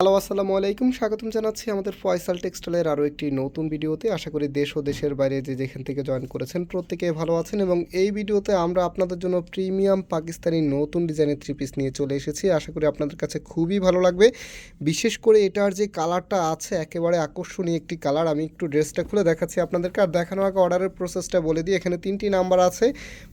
Hello, আসসালামু আলাইকুম। স্বাগতম জানাচ্ছি আমাদের ফয়সাল টেক্সটাইলের আরও একটি নতুন ভিডিওতে। আশা করি দেশ ও দেশের বাইরে যে যেখান থেকে জয়েন করেছেন প্রত্যেকে ভালো আছেন এবং এই ভিডিওতে আমরা আপনাদের জন্য প্রিমিয়াম পাকিস্তানি নতুন ডিজাইনের থ্রি পিস নিয়ে চলে এসেছি। আশা করি আপনাদের কাছে খুবই ভালো লাগবে। বিশেষ করে এটার যে কালারটা আছে, একেবারে আকর্ষণীয় একটি কালার আমি একটু ড্রেসটা খুলে দেখাচ্ছি আপনাদেরকে। আর দেখানোর আগে অর্ডারের প্রসেসটা বলে দিই, এখানে তিনটি নাম্বার আছে।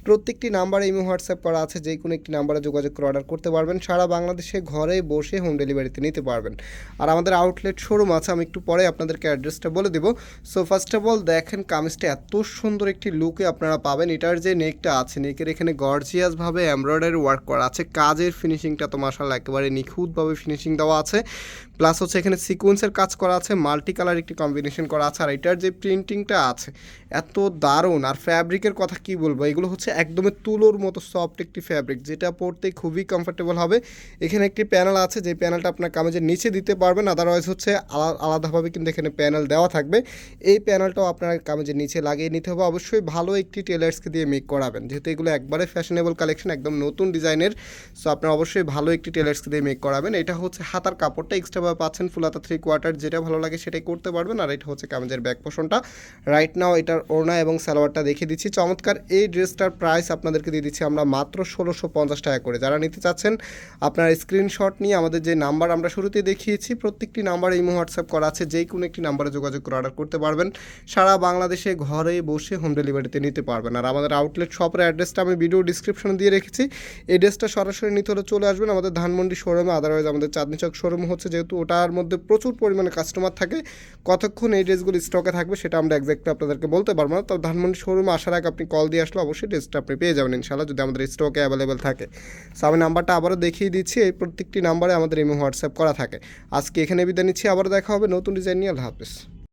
প্রত্যেকটি নাম্বারে ইমো হোয়াটসঅ্যাপ করা আছে যে কোনো একটি নাম্বারে যোগাযোগ করে অর্ডার করতে পারবেন। সারা বাংলাদেশে ঘরে বসে হোম ডেলিভারিতে নিতে পারবেন। আর আমাদের আউটলেট শোরুম আছে, আমি একটু পরে আপনাদেরকে অ্যাড্রেসটা বলে দেবো। সো ফার্স্ট অফ অল দেখেন কামিজটা এত সুন্দর একটি লুকে আপনারা পাবেন। এটার যে নেকটা আছে, নেকের এখানে গর্জিয়াসভাবে এমব্রয়ডারি ওয়ার্ক করা আছে। কাজের ফিনিশিংটা তো মাসাল্লাহ একেবারে নিখুঁতভাবে ফিনিশিং দেওয়া আছে। প্লাস হচ্ছে এখানে সিকোয়েন্সের কাজ করা আছে মাল্টি কালার একটি কম্বিনেশন করা আছে। আর এটার যে প্রিন্টিংটা আছে, এত দারুণ। আর ফ্যাব্রিকের কথা কি বলব? এগুলো হচ্ছে একদমই তুলোর মতো সফট একটি ফ্যাব্রিক যেটা পরতে খুবই কমফোর্টেবল হবে। এখানে একটি প্যানেল আছে, যে প্যানেলটা আপনার কামেজের নিচে দিতে পারবেন আদারওয়াইজ হচ্ছে আলা- আলাদাভাবে কিন্তু এখানে প্যানেল দেওয়া থাকবে। এই প্যানেলটাও আপনার কামেজের নিচে লাগিয়ে নিতে হবে। অবশ্যই ভালো একটি টেলার্সকে দিয়ে মেক করাবেন। যেহেতু এগুলো একবারে ফ্যাশনেবল কালেকশন একদম নতুন ডিজাইনের সো আপনার অবশ্যই ভালো একটি টেলার্সকে দিয়ে মেক করাবেন। এটা হচ্ছে হাতার কাপড়টা এক্সট্রাভাবে পাচ্ছেন ফুল হাতা থ্রি কোয়ার্টার যেটা ভালো লাগে সেটাই করতে পারবেন। আর এটা হচ্ছে কামেজের ব্যাক পোষণটা রাইট নাও এটার ওড়না এবং সালোয়ারটা দেখিয়ে দিচ্ছি। চমৎকার, এই ড্রেসটার প্রাইস আপনাদেরকে দিয়ে দিচ্ছি আমরা মাত্র ষোলোশো পঞ্চাশ টাকা করে। যারা নিতে চাচ্ছেন, আপনার স্ক্রিনশট নিয়ে আমাদের যে নাম্বার আমরা শুরুতে দেখিয়েছি, প্রত্যেকটি নাম্বারে ইমো, হোয়াটসঅ্যাপ করা আছে যেই কোনো একটি নাম্বারে যোগাযোগ করে অর্ডার করতে পারবেন। সারা বাংলাদেশে ঘরে বসে হোম ডেলিভারিতে নিতে পারবেন। আর আমাদের আউটলেট শপের অ্যাড্রেসটা আমি ভিডিও ডিসক্রিপশনে দিয়ে রেখেছি। এই ড্রেসটা সরাসরি নিতে হলে চলে আসবেন আমাদের ধানমন্ডি শোরুমে আদারওয়াইজ আমাদের চাঁদনি চক শোরুম হচ্ছে, যেহেতু ওটার মধ্যে প্রচুর পরিমাণে কাস্টমার থাকে, কতক্ষণ এই ড্রেসগুলো স্টকে থাকবে সেটা আমরা একজ্যাক্টলি আপনাদেরকে বলতে পারব না। তবে ধানমন্ডি শোরুমে আসার আগে আপনি কল দিয়ে আসলে অবশ্যই ড্রেসটা আপনি পেয়ে যাবেন ইনশাল্লাহ যদি আমাদের স্টকে অ্যাভেলেবেল থাকে। সো আমি নাম্বারটা আবারও দেখিয়ে দিচ্ছি, এই প্রত্যেকটি নাম্বারে আমাদের ইমো, হোয়াটসঅ্যাপ করা থাকে। আজকে এখানে বিদায় নিচ্ছি আবার দেখা হবে নতুন ডিজাইন নিয়ে। আল্লাহ হাফিজ।